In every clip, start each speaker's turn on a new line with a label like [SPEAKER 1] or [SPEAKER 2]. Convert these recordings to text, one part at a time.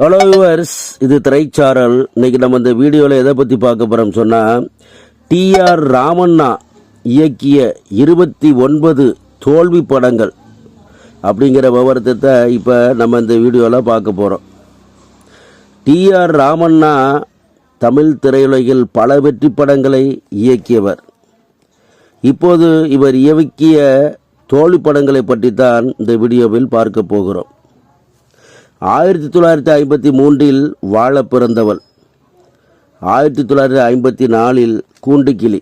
[SPEAKER 1] Hello viewers இது திரைச்சாரல். இன்னைக்கு நம்ம இந்த வீடியோவில் எதை பற்றி பார்க்க போகிறோம் சொன்னால் டிஆர் ராமண்ணா இயக்கிய இருபத்தி ஒன்பது தோல்வி படங்கள் அப்படிங்கிற விவரத்தை இப்போ நம்ம இந்த வீடியோவில் பார்க்க போகிறோம் டிஆர் ராமண்ணா தமிழ் திரையுலகில் பல வெற்றி படங்களை இயக்கியவர். இப்போது இவர் இயக்கிய தோல்வி படங்களை பற்றி தான் இந்த வீடியோவில் பார்க்க போகிறோம். ஆயிரத்தி தொள்ளாயிரத்தி ஐம்பத்தி மூன்றில் வாழ பிறந்தவள். ஆயிரத்தி தொள்ளாயிரத்தி ஐம்பத்தி நாலில் கூண்டுக்கிளி.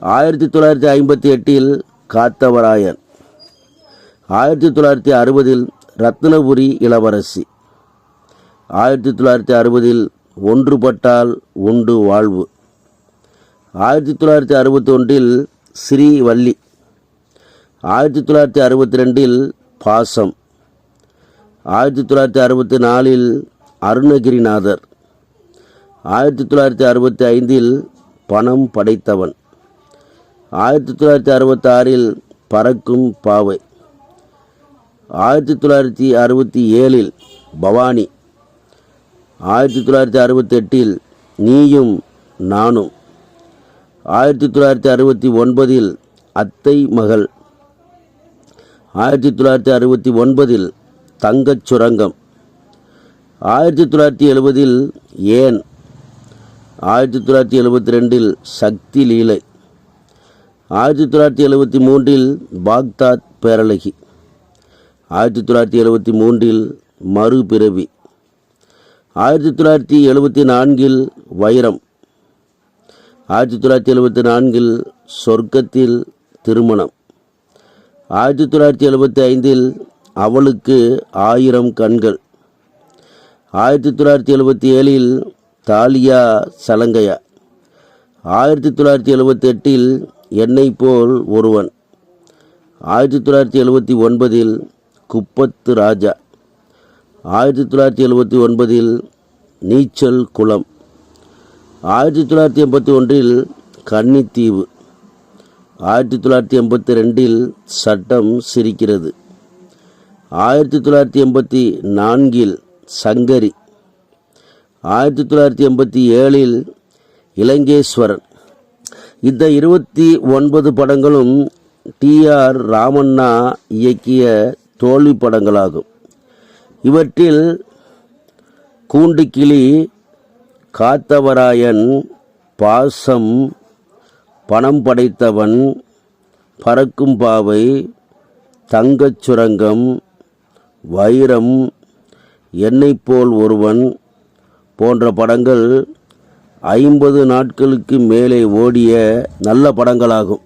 [SPEAKER 1] ஆயிரத்தி தொள்ளாயிரத்தி ஐம்பத்தி எட்டில் காத்தவராயன். ஆயிரத்தி தொள்ளாயிரத்தி அறுபதில் ரத்னபுரி இளவரசி. ஆயிரத்தி தொள்ளாயிரத்தி அறுபதில் ஒன்றுபட்டால் உண்டு வாழ்வு. ஆயிரத்தி தொள்ளாயிரத்தி அறுபத்தி ஒன்றில் ஸ்ரீவல்லி. ஆயிரத்தி தொள்ளாயிரத்தி அறுபத்தி ரெண்டில் பாசம். ஆயிரத்தி தொள்ளாயிரத்தி அறுபத்தி நாலில் அருணகிரிநாதர். ஆயிரத்தி தொள்ளாயிரத்தி அறுபத்தி ஐந்தில் பணம் படைத்தவன். ஆயிரத்தி தொள்ளாயிரத்தி அறுபத்தாறில் பறக்கும் பாவை. ஆயிரத்தி தொள்ளாயிரத்தி அறுபத்தி ஏழில் பவானி. ஆயிரத்தி தொள்ளாயிரத்தி அறுபத்தெட்டில் நீயும் நானும். ஆயிரத்தி தொள்ளாயிரத்தி அறுபத்தி ஒன்பதில் அத்தை மகள் ஆயிரத்தி தொள்ளாயிரத்தி அறுபத்தி ஒன்பதில் தங்கச் சுரங்கம். ஆயிரத்தி தொள்ளாயிரத்தி எழுபதில் ஏன்? ஆயிரத்தி தொள்ளாயிரத்தி எழுபத்தி ரெண்டில் சக்தி லீலை. ஆயிரத்தி தொள்ளாயிரத்தி எழுபத்தி மூன்றில் பாக்தாத் பேரழகி. ஆயிரத்தி தொள்ளாயிரத்தி எழுபத்தி மூன்றில் மறுபிறவி. ஆயிரத்தி தொள்ளாயிரத்தி எழுபத்தி நான்கில் வைரம். ஆயிரத்தி தொள்ளாயிரத்தி எழுபத்தி நான்கில் சொர்க்கத்தில் திருமணம். ஆயிரத்தி தொள்ளாயிரத்தி எழுபத்தி ஐந்தில் அவளுக்கு ஆயிரம் கண்கள். ஆயிரத்தி தொள்ளாயிரத்தி எழுபத்தி ஏழில் தாலியா சலங்கையா. ஆயிரத்தி தொள்ளாயிரத்தி எழுபத்தி எட்டில் என்னை போல் ஒருவன். ஆயிரத்தி தொள்ளாயிரத்தி எழுபத்தி ஒன்பதில் குப்பத்து ராஜா. ஆயிரத்தி தொள்ளாயிரத்தி எழுபத்தி ஒன்பதில் நீச்சல் குளம். ஆயிரத்தி தொள்ளாயிரத்தி எண்பத்தி ஒன்றில் கன்னித்தீவு. ஆயிரத்தி தொள்ளாயிரத்தி எண்பத்தி ரெண்டில் சட்டம் சிரிக்கிறது. ஆயிரத்தி தொள்ளாயிரத்தி எண்பத்தி நான்கில் சங்கரி. ஆயிரத்தி தொள்ளாயிரத்தி எண்பத்தி ஏழில் இலங்கேஸ்வரன். இந்த இருபத்தி ஒன்பது படங்களும் டிஆர் ராமண்ணா இயக்கிய தோல்வி படங்களாகும். இவற்றில் கூண்டுக்கிளி காத்தவராயன் பாசம் பணம் படைத்தவன் பறக்கும் பாவை தங்கச் சுரங்கம் வைரம் என்னை போல் ஒருவன் போன்ற படங்கள் ஐம்பது நாட்களுக்கு மேலே ஓடிய நல்ல படங்களாகும்.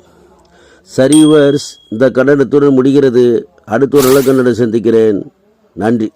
[SPEAKER 1] சரிவர்ஸ் இந்த கண்டனத்துடன் முடிகிறது. அடுத்த ஒரு நல்ல கண்டனம் சந்திக்கிறேன். நன்றி.